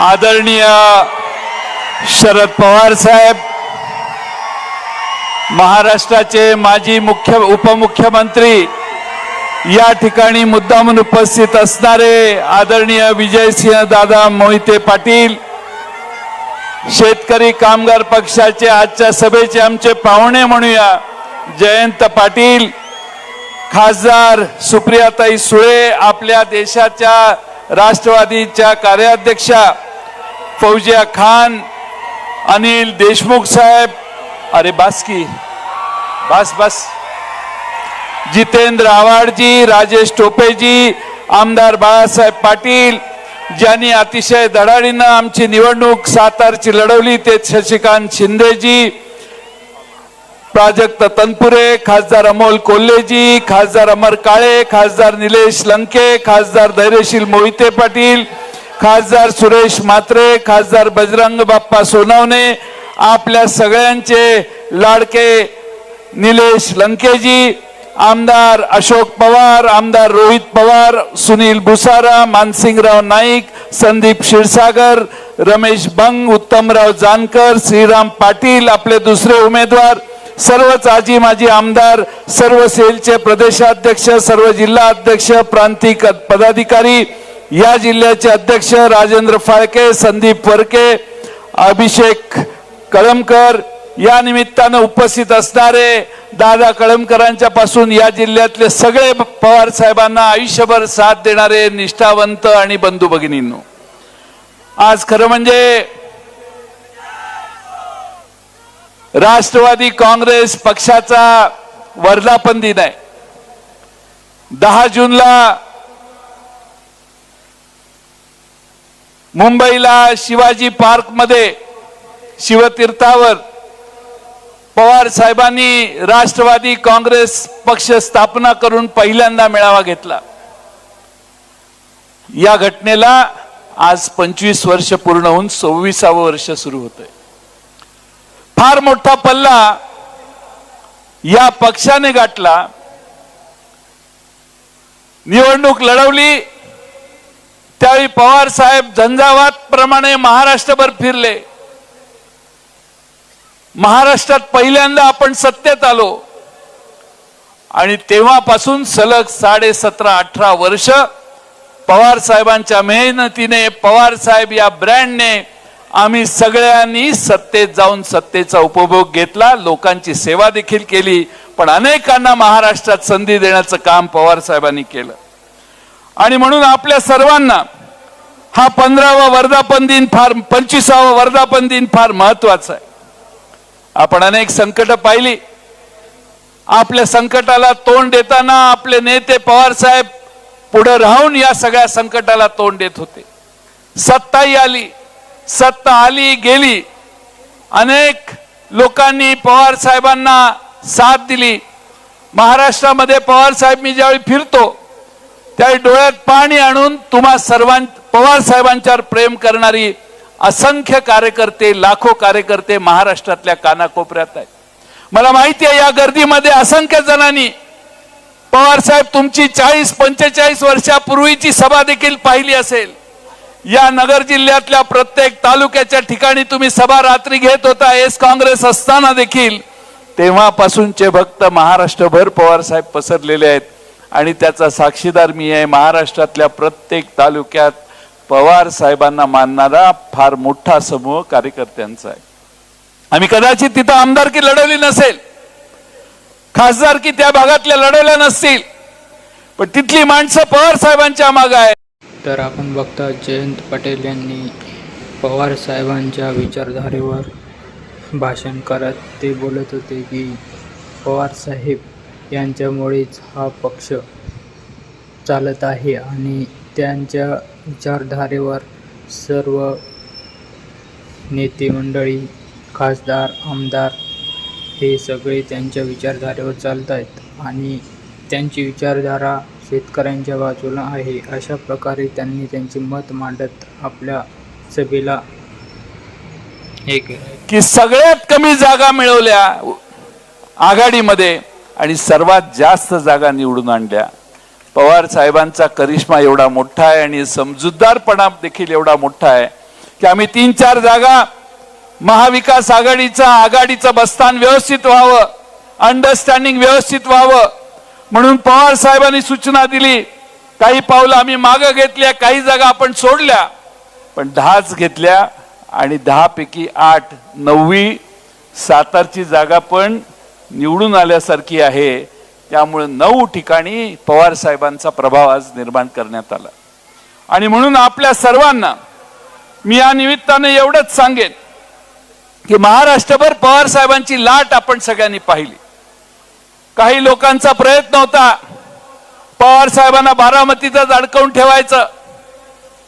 आदरणीय शरद पवार साहेब महाराष्ट्राचे माजी मुख्य उपमुख्यमंत्री या ठिकाणी मुद्दामून उपस्थित असणारे आदरणीय विजयसिंह दादा मोहिते पाटील शेतकरी कामगार पक्षाचे आजच्या सभेचे आमचे पाहुणे म्हणूया जयंत पाटील खासदार सुप्रियाताई सुळे आपल्या देशाच्या राष्ट्रवादीच्या कार्याध्यक्षा फौजिया खान अनिल देशमुख साहेब अरे बास की बस बस. जितेंद्र आव्हाडजी राजेश टोपेजी आमदार बाळासाहेब पाटील ज्यांनी अतिशय धडाडीनं आमची निवडणूक सातारची लढवली ते शशिकांत शिंदेजी प्राजक्त तनपुरे खासदार अमोल कोल्हेजी खासदार अमर काळे खासदार निलेश लंके खासदार धैर्यशील मोहिते पाटील खासदार सुरेश म्हात्रे खासदार बजरंग बाप्पा सोनवणे आपल्या सगळ्यांचे लाडके निलेश लंकेजी आमदार अशोक पवार आमदार रोहित पवार सुनील भुसारा मानसिंगराव नाईक संदीप क्षीरसागर रमेश बंग उत्तमराव जानकर श्रीराम पाटील आपले दुसरे उमेदवार सर्वच आजी माजी आमदार सर्व सेलचे प्रदेशाध्यक्ष सर्व जिल्हा अध्यक्ष प्रांतिक पदाधिकारी या जिल्ह्याचे अध्यक्ष राजेंद्र फाळके संदीप वरके अभिषेक कळमकर या निमित्तानं उपस्थित असणारे दादा कळमकरांच्या पासून या जिल्ह्यातले सगळे पवार साहेबांना आयुष्यभर साथ देणारे निष्ठावंत आणि बंधू भगिनींनो आज खरं म्हणजे राष्ट्रवादी काँग्रेस पक्षाचा वर्धापन दिन आहे. दहा जूनला मुंबईला शिवाजी पार्कमध्ये शिवतीर्थावर पवार साहेबांनी राष्ट्रवादी काँग्रेस पक्ष स्थापना करून पहिल्यांदा मेळावा घेतला. या घटनेला आज पंचवीस वर्ष पूर्ण होऊन सव्वीसावं वर्ष सुरू होतंय. फार मोठा पल्ला या पक्षाने गाठला. निवडणूक लढवली. त्यावेळी पवार साहेब झंझावात प्रमाणे महाराष्ट्रभर फिरले. महाराष्ट्रात पहिल्यांदा आपण सत्तेत आलो. आणि तेव्हापासून सलग साडे सतरा अठरा वर्ष पवार साहेबांच्या मेहनतीने पवार साहेब या ब्रँडने आम्ही सगळ्यांनी सत्तेत जाऊन सत्तेचा उपभोग घेतला लोकांची सेवा देखील केली पण अनेकांना महाराष्ट्रात संधी देण्याचं काम पवार साहेबांनी केलं. आणि म्हणून आपल्या सर्वांना हा पंधरावा वर्धापन दिन फार पंचवीसावा वर्धापन दिन फार महत्त्वाचा आहे. आपण अनेक संकट पाहिली. आपल्या संकटाला तोंड देताना आपले नेते पवार साहेब पुढे राहून या सगळ्या संकटाला तोंड देत होते. सत्ताही आली. सत्ता आली गेली. अनेक लोकांनी पवार साहेबांना साथ दिली. महाराष्ट्रामध्ये पवार साहेब मी ज्यावेळी फिरतो त्या डोळ्यात पाणी आणून तुम्हा सर्वां पवार साहेबांच्यावर प्रेम करणारी असंख्य कार्यकर्ते लाखो कार्यकर्ते महाराष्ट्रातल्या कानाकोपऱ्यात आहेत. मला माहिती आहे या गर्दीमध्ये असंख्य जणांनी पवार साहेब तुमची चाळीस पंचेचाळीस वर्षापूर्वीची सभा देखील पाहिली असेल. या नगर जिल्ह्यातल्या प्रत्येक तालुक्याच्या ठिकाणी तुम्ही सभा रात्री घेत होता एस काँग्रेस असताना देखील. तेव्हापासूनचे भक्त महाराष्ट्रभर पवार साहेब पसरलेले आहेत. आणि त्याचा साक्षीदार मी आहे. महाराष्ट्रातल्या प्रत्येक तालुक्यात पवार साहेबांना मानणारा फार मोठा समूह कार्यकर्त्यांचा आहे. आम्ही कदाचित तिथं आमदारकी लढवली नसेल. खासदारकी त्या भागातल्या लढवल्या नसतील. पण तिथली माणसं पवार साहेबांच्या माग आहे तर आपण बघता जयंत पटेल यांनी पवार साहेबांच्या विचारधारेवर भाषण करत ते बोलत होते की पवार साहेब यांच्यामुळेच हा पक्ष चालत आहे आणि त्यांच्या विचारधारेवर सर्व नेते मंडळी खासदार आमदार हे सगळे त्यांच्या विचारधारेवर चालत आहेत आणि त्यांची विचारधारा शेतकऱ्यांच्या बाजूला आहे. अशा प्रकारे त्यांनी त्यांचे मत मांडत आपल्या सभेला हे केलं. की सगळ्यात कमी जागा मिळवल्या आघाडीमध्ये आणि सर्वात जास्त जागा निवडून आणल्या. पवार साहेबांचा करिश्मा एवढा मोठा आहे आणि समजूतदारपणा देखील एवढा मोठा आहे की आम्ही तीन चार जागा महाविकास आघाडीचा आघाडीचं बस्तान व्यवस्थित व्हावं अंडरस्टँडिंग व्यवस्थित व्हावं. म्हणून पवार साहेबांनी सूचना दिली काही पावलं आम्ही मागं घेतल्या काही जागा आपण सोडल्या पण दहाच घेतल्या आणि दहापैकी आठ नववी सातारची जागा पण निवडून आल्यासारखी आहे. त्यामुळे नऊ ठिकाणी पवार साहेबांचा प्रभाव आज निर्माण करण्यात आला. आणि म्हणून आपल्या सर्वांना मी या निमित्ताने एवढंच सांगेन की महाराष्ट्रभर पवार साहेबांची लाट आपण सगळ्यांनी पाहिली. काही लोकांचा प्रयत्न होता पवार साहेबांना बारामतीतच अडकवून ठेवायचं.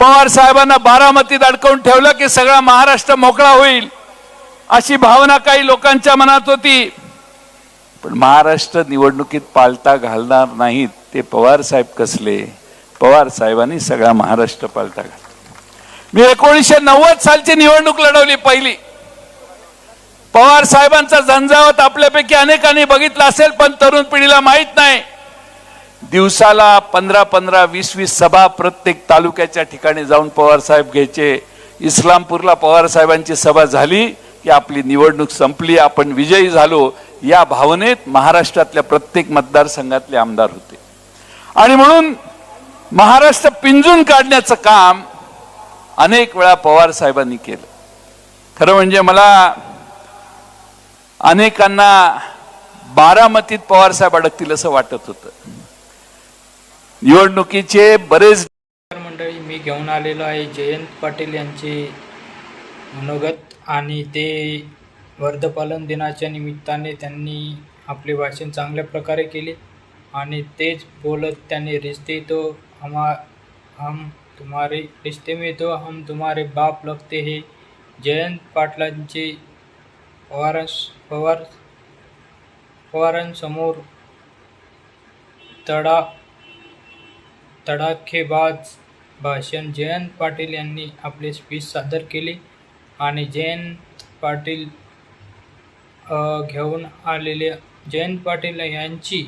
पवार साहेबांना बारामतीत अडकवून ठेवलं की सगळा महाराष्ट्र मोकळा होईल अशी भावना काही लोकांच्या मनात होती. पण महाराष्ट्र निवडणुकीत पालता घालणार नाहीत ते पवार साहेब कसले? पवार साहेबांनी सगळा महाराष्ट्र पालता घातला. मी एकोणीसशे नव्वद सालची निवडणूक लढवली पहिली. पवार साहेबांचा झंझावत आपल्यापैकी अनेकांनी बघितला असेल पण तरुण पिढीला माहीत नाही. दिवसाला पंधरा पंधरा वीस वीस सभा प्रत्येक तालुक्याच्या ठिकाणी जाऊन पवार साहेब घ्यायचे. इस्लामपूरला पवार साहेबांची सभा झाली की आपली निवडणूक संपली आपण विजयी झालो. या भावनेत महाराष्ट्रातल्या प्रत्येक मतदारसंघातले आमदार होते. आणि म्हणून महाराष्ट्र पिंजून काढण्याचं काम अनेक वेळा पवार साहेबांनी केलं. खरं म्हणजे मला अनेकांना बारामतीत पवार साहेब अडकतील असं वाटत होतं. निवडणुकीचे बरेच मंडळी मी घेऊन आलेलो आहे जयंत पाटील यांचे मनोगत आणि ते वर्धपालन दिनाच्या निमित्ताने त्यांनी आपले भाषण चांगल्या प्रकारे केले आणि तेच बोलत त्यांनी रिश्ते तो हमा हम तुम्हारे रिश्ते में तो हम तुम्हारे बाप लगते हे. जयंत पाटलांचे पवारांस पवार पवारांसमोर तडा तडाखेबाज भाषण. जयंत पाटील यांनी आपले स्पीच सादर केले आणि जयंत पाटील घेऊन आलेले जयंत पाटील यांची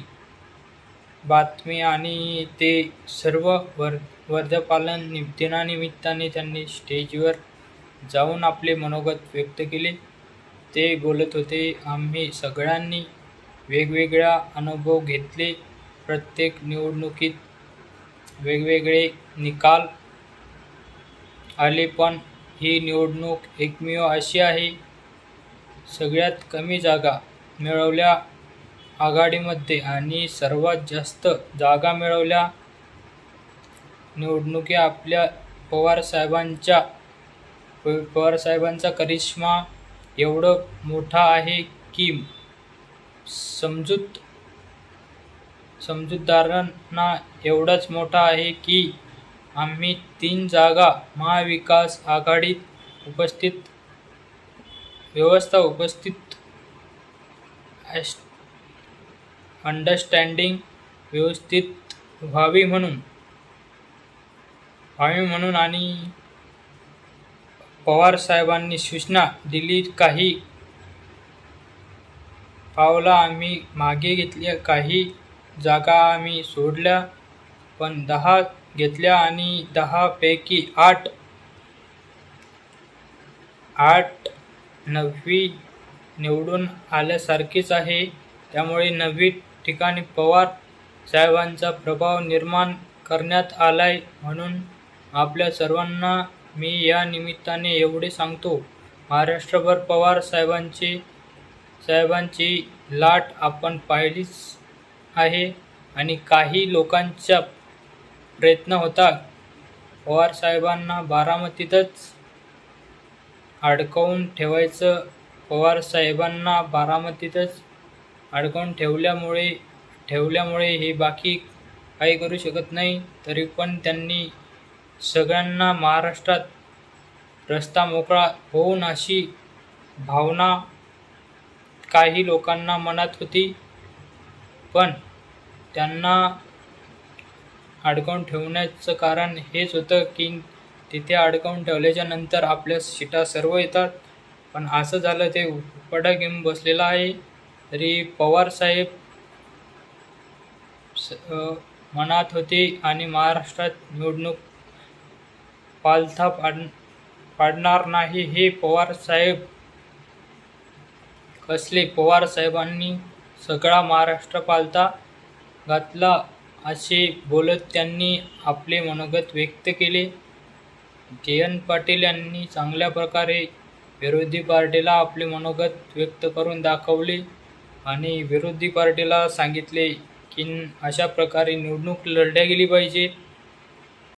बातमी आणि ते सर्व वर वर्धपालन दिनानिमित्ताने त्यांनी स्टेजवर जाऊन आपले मनोगत व्यक्त केले. ते बोलत होते आम्ही सगळ्यांनी वेगवेगळा अनुभव घेतले. प्रत्येक निवडणुकीत वेगवेगळे निकाल आले पण ही निवडणूक एकमेव अशी आहे सगळ्यात कमी जागा मिळवल्या आघाडीमध्ये आणि सर्वात जास्त जागा मिळवल्या निवडणुकी आपल्या पवारसाहेबांच्या पवारसाहेबांचा करिश्मा एवढं मोठा आहे की समजूत समजूतदारांना एवढाच मोठा आहे की आम्ही तीन जागा महाविकास आघाडीत उपस्थित व्यवस्था उपस्थित अंडरस्टँडिंग व्यवस्थित व्हावी म्हणून. व्हावी म्हणून आणि पवार साहेबांनी सूचना दिली काही. पावला आम्ही मागे घेतल्या काही जागा आम्ही सोडल्या पण दहा घेतल्या आणि दहापैकी आठ आठ नववी निवडून आल्यासारखीच आहे. त्यामुळे नववी ठिकाणी पवार साहेबांचा प्रभाव निर्माण करण्यात आलाय म्हणून आपल्या सर्वांना मी या निमित्ताने एवढे सांगतो. महाराष्ट्रभर पवार साहेबांची साहेबांची लाट आपण पाहिलीच आहे आणि काही लोकांचा प्रयत्न होता. पवार साहेबांना बारामतीतच अडकवून ठेवायचं. पवार साहेबांना बारामतीतच अडकवून ठेवल्यामुळे ठेवल्यामुळे हे बाकी काही करू शकत नाही. तरी पण त्यांनी सगळ्यांना महाराष्ट्रात रस्ता मोकळा होऊन अशी भावना काही लोकांना मनात होती. पण त्यांना अडकवून ठेवण्याचं कारण हेच होतं की तिथे अडकवून ठेवल्याच्या नंतर आपल्या शिटा सर्व येतात. पण असं झालं ते उपडा घेऊन बसलेला आहे. तरी पवार साहेब स- मनात होते आणि महाराष्ट्रात निवडणूक पालथा पाड पाडणार नाही हे पवार साहेब कसले? पवार साहेबांनी सगळा महाराष्ट्र पालता घातला असे बोलत त्यांनी आपले मनोगत व्यक्त केले. जयंत पाटील यांनी चांगल्या प्रकारे विरोधी पार्टीला आपले मनोगत व्यक्त करून दाखवले आणि विरोधी पार्टीला सांगितले की अशा प्रकारे निवडणूक लढल्या गेली पाहिजे